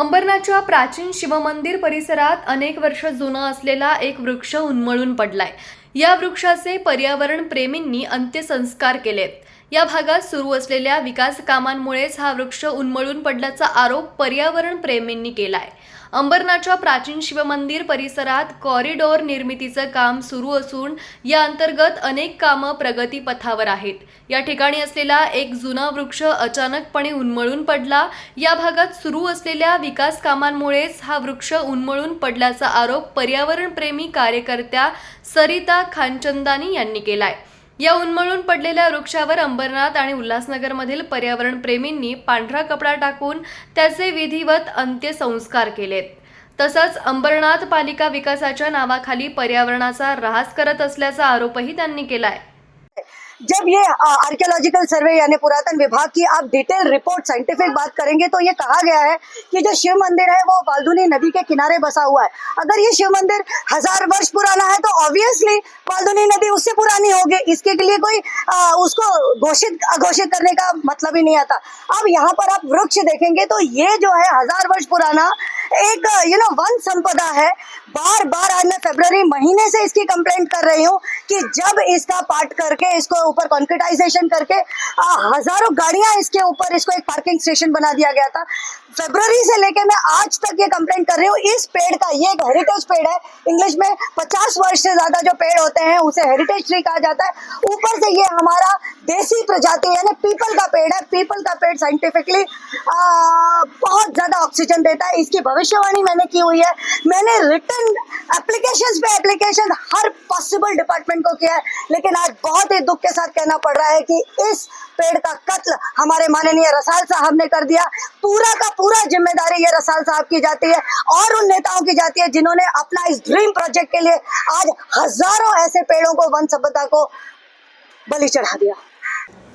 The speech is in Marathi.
अंबरनाथच्या प्राचीन शिवमंदिर परिसरात अनेक वर्ष जुना असलेला एक वृक्ष उन्मळून पडलाय. या वृक्षाचे पर्यावरण प्रेमींनी अंत्यसंस्कार केलेत. या भागात सुरू असलेल्या विकास कामांमुळेच हा वृक्ष उन्मळून पडल्याचा आरोप पर्यावरण प्रेमींनी केलाय. अंबरनाथच्या प्राचीन शिवमंदिर परिसरात कॉरिडॉर निर्मितीचं काम सुरू असून या अंतर्गत अनेक कामं प्रगतीपथावर आहेत. या ठिकाणी असलेला एक जुना वृक्ष अचानकपणे उन्मळून पडला. या भागात सुरू असलेल्या विकास कामांमुळेच हा वृक्ष उन्मळून पडल्याचा आरोप पर्यावरणप्रेमी कार्यकर्त्या सरिता खानचंदानी यांनी केलाय. या उन्मळून पडलेल्या वृक्षावर अंबरनाथ आणि उल्हासनगरमधील पर्यावरण प्रेमींनी पांढरा कपडा टाकून त्याचे विधिवत अंत्यसंस्कार केलेत. तसंच अंबरनाथ पालिका विकासाच्या नावाखाली पर्यावरणाचा ऱ्हास करत असल्याचा आरोपही त्यांनी केलाय. जब ये आर्कियोलॉजिकल सर्वे यानी पुरातन विभाग की आप डिटेल रिपोर्ट साइंटिफिक बात करेंगे तो ये कहा गया है कि जो शिव मंदिर है वो बालदुनी नदी के किनारे बसा हुआ है। अगर ये शिव मंदिर हज़ार वर्ष पुराना है तो ऑब्वियसली बालदुनी नदी उससे पुरानी होगी। इसके लिए कोई आ, उसको घोषित अघोषित करने का मतलब ही नहीं आता। अब यहाँ पर आप वृक्ष देखेंगे तो ये जो है हज़ार वर्ष पुराना एक यू नो वन संपदा है। बार बार आज मैं फरवरी महीने से इसकी कंप्लेंट कर रही हूँ कि जब इसका पार्ट करके इसको ऊपर कॉन्क्रीटाइजेशन करके आ, हज़ारों गाड़ियाँ इसके ऊपर इसको एक पार्किंग स्टेशन बना दिया गया था। फरवरी से लेके मैं आज तक ये कंप्लेंट कर रही हूँ। इस पेड़ का ये एक हेरिटेज पेड़ है। इंग्लिश में पचास वर्ष से ज़्यादा जो पेड़ होते हैं उसे हेरिटेज ट्री कहा जाता है। ऊपर से ये हमारा देसी प्रजाति यानी पीपल का पेड़ है। पीपल का पेड़ साइंटिफिकली ऑक्सीजन देता है, इसकी भविष्यवाणी मैंने की हुई है। मैंने रिटर्न एप्लीकेशंस पे एप्लीकेशन हर पॉसिबल डिपार्टमेंट को किया है। लेकिन आज बहुत ही दुख के साथ कहना पड़ रहा है कि इस पेड़ का कत्ल हमारे माननीय रसाल साहब ने कर दिया। पूरा का पूरा ज़िम्मेदारी ये रसाल साहब की जाती है और उन नेताओं की जाती है जिन्होंने अपना इस ड्रीम प्रोजेक्ट के लिए आज हज़ारों ऐसे पेड़ों को, वन सभ्यता को बलि चढ़ा दिया।